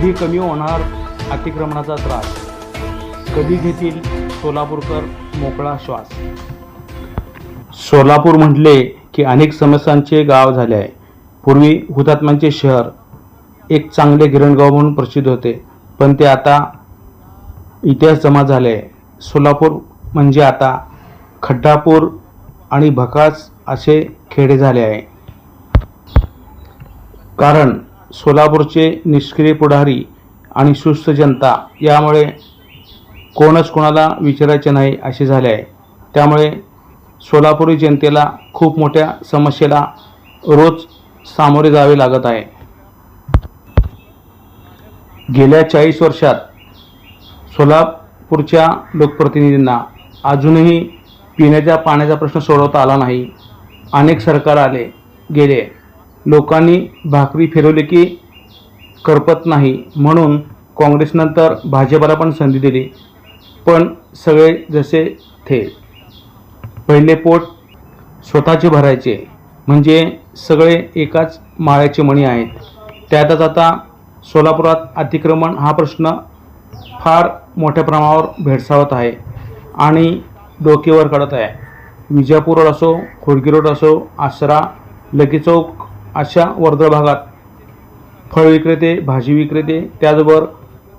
कधी कमी होणार अतिक्रमणाचा त्रास? कधी घेतील सोलापूरकर मोकळा श्वास? सोलापूर म्हटले की अनेक समस्यांचे गाव झाले आहे. पूर्वी हुतात्म्यांचे शहर एक चांगले गिरणगाव म्हणून प्रसिद्ध होते. पण ते आता इतिहास जमा झाले आहे. सोलापूर म्हणजे आता खड्डापूर आणि भकास असे खेडे झाले आहे. कारण सोलापूरचे निष्क्रिय पुढारी आणि सुस्त जनता यामुळे कोणच कोणाला विचारायचे नाही असे झाले आहे. त्यामुळे सोलापुरी जनतेला खूप मोठ्या समस्येला रोज सामोरे जावे लागत आहे. गेल्या चाळीस वर्षात सोलापूरच्या लोकप्रतिनिधींना अजूनही पिण्याच्या पाण्याचा प्रश्न सोडवता आला नाही. अनेक सरकार आले गेले. लोकांनी भाकरी फिरवली की करपत नाही. म्हणून काँग्रेसनंतर भाजपला पण संधी दिली. पण सगळे जसे थे. पहिले पोट स्वतःचे भरायचे. म्हणजे सगळे एकाच माळ्याचे मणी आहेत. त्यातच आता सोलापुरात अतिक्रमण हा प्रश्न फार मोठ्या प्रमाणावर भेडसावत आहे आणि डोकेवर काढत आहे. विजापूर रोड असो खोडकी रोड असो आसरा लकी चौक अशा वर्दळ भागात फळ विक्रेते भाजी विक्रेते त्याचबरोबर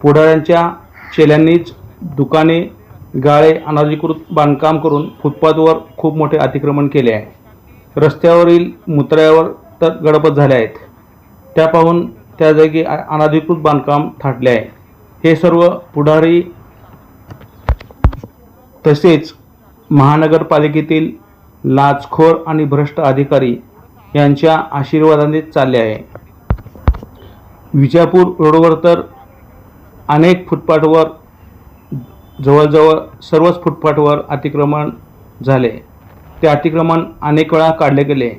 पुढाऱ्यांच्या चेल्यांनीच दुकाने गाळे अनाधिकृत बांधकाम करून फुटपाथवर खूप मोठे अतिक्रमण केले आहे. रस्त्यावरील मुत्र्यावर तर गडबड झाल्या आहेत. त्या पाहून त्या जागी अनाधिकृत अनधिकृत बांधकाम थाटले आहे. हे सर्व पुढारी तसेच महानगरपालिकेतील लाचखोर आणि भ्रष्ट अधिकारी यांच्या आशीर्वादाने चालले आहे. विजापूर रोडवर तर अनेक फुटपाथवर जवळजवळ सर्वच फुटपाथवर अतिक्रमण झाले. ते अतिक्रमण अनेक वेळा काढले गेले.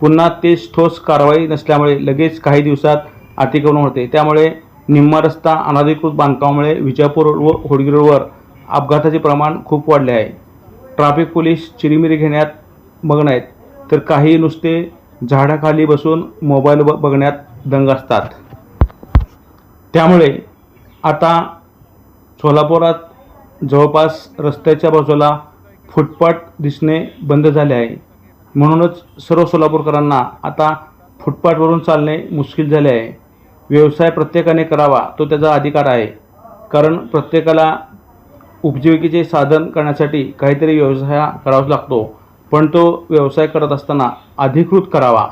पुन्हा तेच ठोस कारवाई नसल्यामुळे लगेच काही दिवसात अतिक्रमण होते. त्यामुळे निम्मा रस्ता अनधिकृत बांधकामामुळे विजापूर व होडगी रोडवर अपघाताचे प्रमाण खूप वाढले आहे. ट्रॅफिक पोलीस चिरीमिरी घेण्यात मग्न आहेत. तर काही नुसते झाडाखाली बसून मोबाईल ब बघण्यात दंग असतात. त्यामुळे आता सोलापुरात जवळपास रस्त्याच्या बाजूला फुटपाथ दिसणे बंद झाले आहे. म्हणूनच सर्व सोलापूरकरांना आता फुटपाथवरून चालणे मुश्किल झाले आहे. व्यवसाय प्रत्येकाने करावा तो त्याचा अधिकार आहे. कारण प्रत्येकाला उपजीविकेचे साधन करण्यासाठी काहीतरी व्यवसाय करावाच लागतो. पण तो व्यवसाय करत असताना अधिकृत करावा.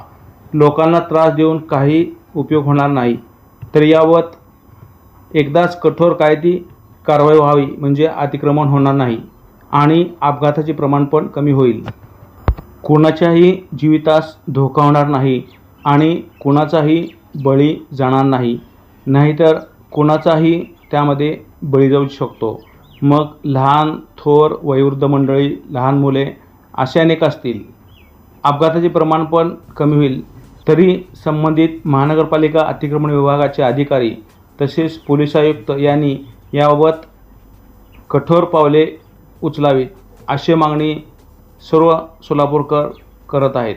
लोकांना त्रास देऊन काही उपयोग होणार नाही. तर यावत एकदाच कठोर कायदी कारवाई व्हावी म्हणजे अतिक्रमण होणार नाही आणि अपघाताचे प्रमाण पण कमी होईल. कोणाच्याही जीवितास धोका होणार नाही आणि कोणाचाही बळी जाणार नाही. नाहीतर कोणाचाही त्यामध्ये बळी जाऊ शकतो. मग लहान थोर वयोवृद्ध मंडळी लहान मुले असे अनेक असतील. अपघाताचे प्रमाण पण कमी होईल. तरी संबंधित महानगरपालिका अतिक्रमण विभागाचे अधिकारी तसेच पोलीस आयुक्त यांनी याबाबत कठोर पावले उचलावीत अशी मागणी सर्व सोलापूरकर करत आहेत.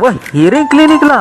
व हिरे क्लिनिकला